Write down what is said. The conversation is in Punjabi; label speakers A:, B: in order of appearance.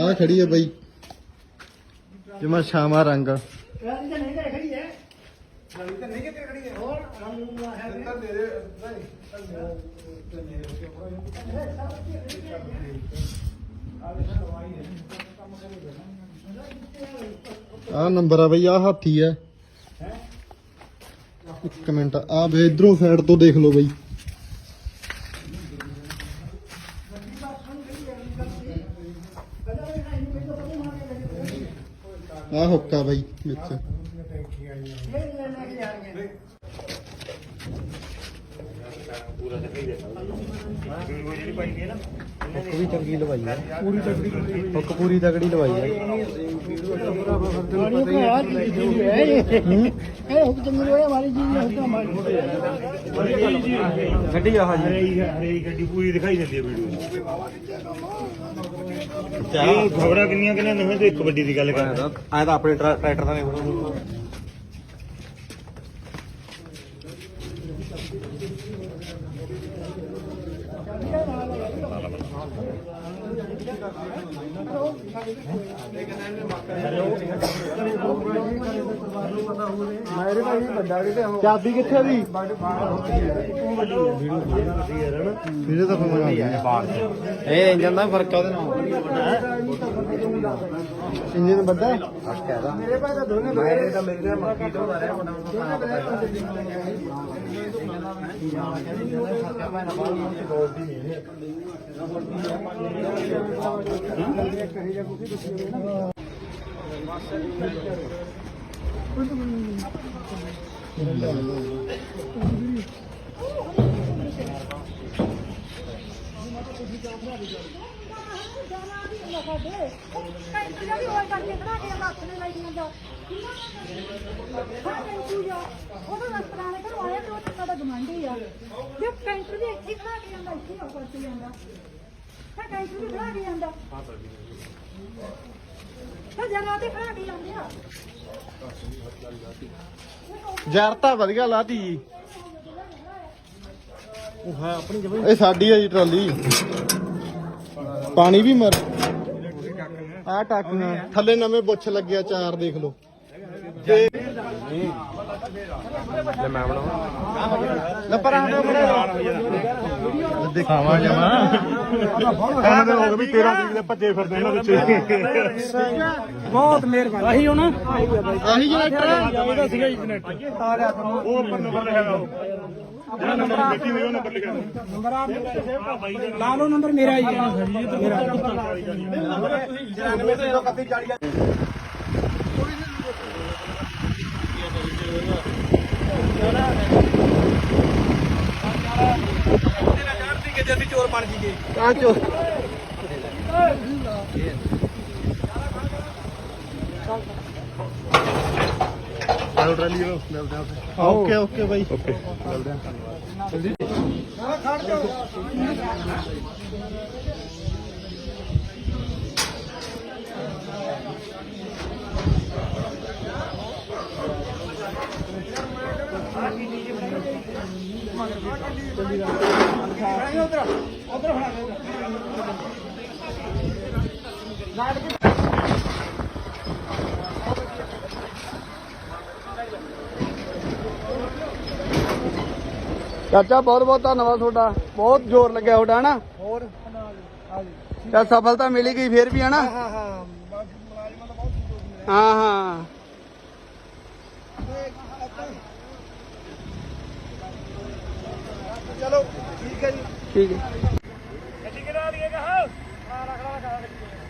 A: ਆ ਖੜੀ ਹੈ ਬਾਈ। ਜਮਾ ਸ਼ਾਮਾ ਰੰਗ।
B: ਰਾਜੀ ਤਾਂ ਨਹੀਂ ਘਰੇ ਖੜੀ ਹੈ। ਰਾਜੀ ਤਾਂ ਨਹੀਂ ਕਿਤੇ ਖੜੀ ਹੈ। ਹੋਰ ਰਾਜੀ ਨੂੰ ਹੈ।
C: ਤਾਂ ਮੇਰੇ
A: ਆ ਨੰਬਰ ਆ ਬਈ ਆ ਹਾਥੀ ਹੈ। ਇੱਕ ਮਿੰਟ ਆ ਵੇ ਇਧਰੋਂ ਸਾਈਡ ਤੋਂ ਦੇਖ ਲਓ ਬਈ। ਆ ਹੁੱਕਾ ਬਾਈ ਵਿੱਚ
B: ਇਹ ਲੈ ਲੈ ਕੇ ਜਾਣਗੇ
A: ਪੂਰਾ ਚੰਗੀ ਲਵਾਈ ਹੈ। ਪੂਰੀ ਤਗੜੀ ਹੁੱਕ ਪੂਰੀ ਤਗੜੀ ਲਵਾਈ ਹੈ।
B: ਇਹ। ਹੁੱਕ ਚੰਗੀ ਹੋਇਆ ਮਾਰੀ ਜੀ ਨੇ ਹੁੱਕਾ ਮਾਰੀ
A: ਗੱਡੀ ਆਹ
D: ਜੀ ਹਰੇਕ ਗੱਡੀ ਪੂਰੀ ਦਿਖਾਈ ਦਿੰਦੀ ਹੈ ਵੀਡੀਓ ਇਹ ਖਬਰਾਂ ਕਿੰਨੀਆਂ ਕਿੰਨੀਆਂ ਨਹੀਂ ਤੇ ਇੱਕ ਵੱਡੀ ਦੀ ਗੱਲ ਕਰਦਾ।
A: ਐ ਤਾਂ ਆਪਣੇ ਟਰੈਕਟਰ ਦਾ ਨਹੀਂ ਹੋਣਾ। ਮੇਰੇ ਭਾਈ ਵੱਡਾ ਹੋ ਚਾਬੀ ਕਿੱਥੇ ਦੀ ਵੀਰੇ ਤਾਂ ਫੋਨ ਆ ਗਿਆ ਇਹ ਇੰਜਨ ਦਾ ਫ਼ਰਕ ਆ ਉਹਦੇ ਨਾਲ। ਇੰਜਨ ਵੱਡਾ ਹੈ? ਮੇਰੇ ਭਾਈ ਤਾਂ ਦੋਨੇ ਮੇਰੇ ਤਾਂ ਮੇਰੇ ਮੱਕੀ ਤੋਂ ਆ ਰਿਹਾ
E: ਕੈਂਟਰ ਵੀ ਇੱਥੇ ਖੜਾ ਕੇ ਜਾਂਦਾ ਇੱਥੇ ਆ ਪਰਤੀ ਜਾਂਦਾ ਤਾਂ ਕੈਂਟਰ ਵੀ ਖੜਾ ਕੇ ਜਾਂਦਾ। ਤਾਂ ਜਗ੍ਹਾ ਤੇ ਖੜਾ ਕੇ ਜਾਂਦੇ ਆ।
A: ਯਾਰ ਤਾਂ ਵਧੀਆ ਲਾਤੀ। ਜੀ ਉਹ ਹੈ ਆਪਣੀ ਜਗ੍ਹਾ ਇਹ ਸਾਡੀ ਹੈ ਜੀ ਟਰਾਲੀ। ਪਾਣੀ ਵੀ ਮਰ ਆ ਟੱਕ ਥੱਲੇ ਨਵੇਂ ਬੁੱਛ ਲੱਗਿਆ ਚਾਰ ਦੇਖ ਲਓ। ਤੇ ਲੈ ਮੈਂ ਬਣਾਵਾਂ। ਲੈ ਪਰ ਆਹ ਦਿਖਾਵਾਂ ਜਮਾ।
D: ਇਹਨਾਂ ਦੇ ਲੋਕ ਵੀ 13 ਤਰੀਕ ਦੇ ਭੱਜੇ ਫਿਰਦੇ ਇਹਨਾਂ
B: ਵਿੱਚ। ਬਹੁਤ ਮਿਹਰਬਾਨੀ। ਆਹੀ ਹੋਣਾ।
A: ਆਹੀ ਜਨਰੇਟਰ
D: ਇਹਦਾ ਸੀਗਾ ਜੀ ਜਨਰੇਟਰ ਤਾਰਿਆ ਕਰੋ ਉਹ ਉੱਪਰ ਨੰਬਰ ਲਿਖਿਆ ਹੋਇਆ। ਨੰਬਰ ਦਿੱਤੀ ਹੋਈ ਉਹ ਨੰਬਰ ਲਿਖਿਆ ਨੰਬਰ
B: ਲਾ ਲੋ
D: ਨੰਬਰ ਮੇਰਾ ਹੀ
B: ਹੈ ਮੇਰਾ 94 ਤੋਂ 41 40 ਬਣ ਗਈ
A: ਆ ਚੋ
D: ਆਲ ਟਰਾਲੀ ਨੂੰ ਮਿਲਦੇ ਆ
A: ਓਕੇ ਓਕੇ ਬਾਈ।
D: ਓਕੇ। ਮਿਲਦੇ ਆ ਜਲਦੀ ਖੜ ਜਾਓ।
A: ਚਾਚਾ ਬਹੁਤ ਬਹੁਤ ਧੰਨਵਾਦ ਤੁਹਾਡਾ। ਬਹੁਤ ਜ਼ੋਰ ਲੱਗਿਆ ਤੁਹਾਡਾ ਹਨਾ?
B: ਹੋਰ?
A: ਹਾਂਜੀ। ਚਾ ਸਫਲਤਾ ਮਿਲੀ ਗਈ ਫੇਰ ਵੀ ਹਨਾ?
B: ਹਾਂ ਹਾਂ
A: ਹਾਂ ਹਾਂ।
B: ਚਲੋ ਠੀਕ ਹੈ ਜੀ।
A: ਠੀਕ ਹੈ।
D: ਠੀਕ ਹੈ ਨਾਲ ਹੀ ਇਹ ਕਹਾ ਆ ਰਖੜਾ ਰਖੜਾ